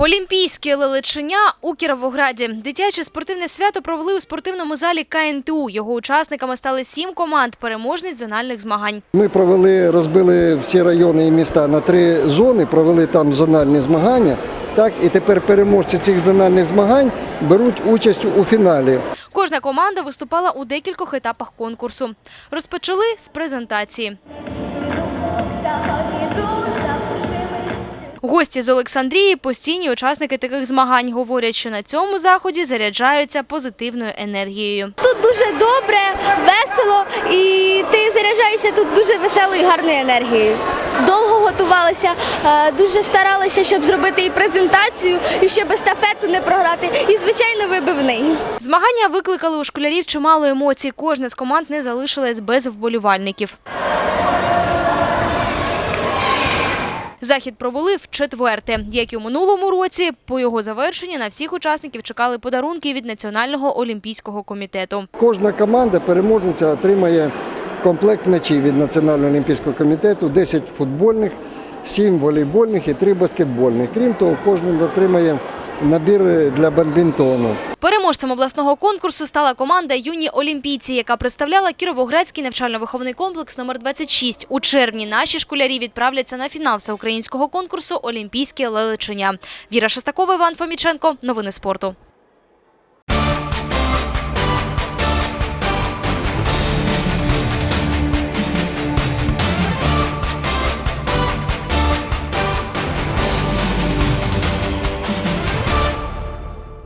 Олімпійське лелечення у Кіровограді. Дитяче спортивне свято провели у спортивному залі КНТУ. Його учасниками стали сім команд переможниць зональних змагань. Ми провели, розбили всі райони і міста на три зони, провели там зональні змагання. Так, і тепер переможці цих зональних змагань беруть участь у фіналі. Кожна команда виступала у декількох етапах конкурсу. Розпочали з презентації. Гості з Олександрії постійні учасники таких змагань говорять, що на цьому заході заряджаються позитивною енергією. Тут дуже добре, весело і ти заряджаєшся тут дуже веселою і гарною енергією. Довго готувалися, е, дуже старалися, щоб зробити і презентацію, і щоб естафету не програти, і звичайно вибивний. Змагання викликали у школярів чимало емоцій. Кожна з команд не залишилась без вболівальників. Захід провели в четверте. Як і у минулому році, по його завершенні на всіх учасників чекали подарунки від Національного олімпійського комітету. Кожна команда переможниця отримає комплект м'ячів від Національного олімпійського комітету, 10 футбольних, 7 волейбольних і 3 баскетбольних. Крім того, кожен отримає набір для бадмінтону. Переможцем обласного конкурсу стала команда Юні Олімпійці, яка представляла Кіровоградський навчально-виховний комплекс номер 26. У червні наші школярі відправляться на фінал всеукраїнського конкурсу Олімпійське лелечення. Віра Шестакова, Іван Фоміченко. Новини спорту.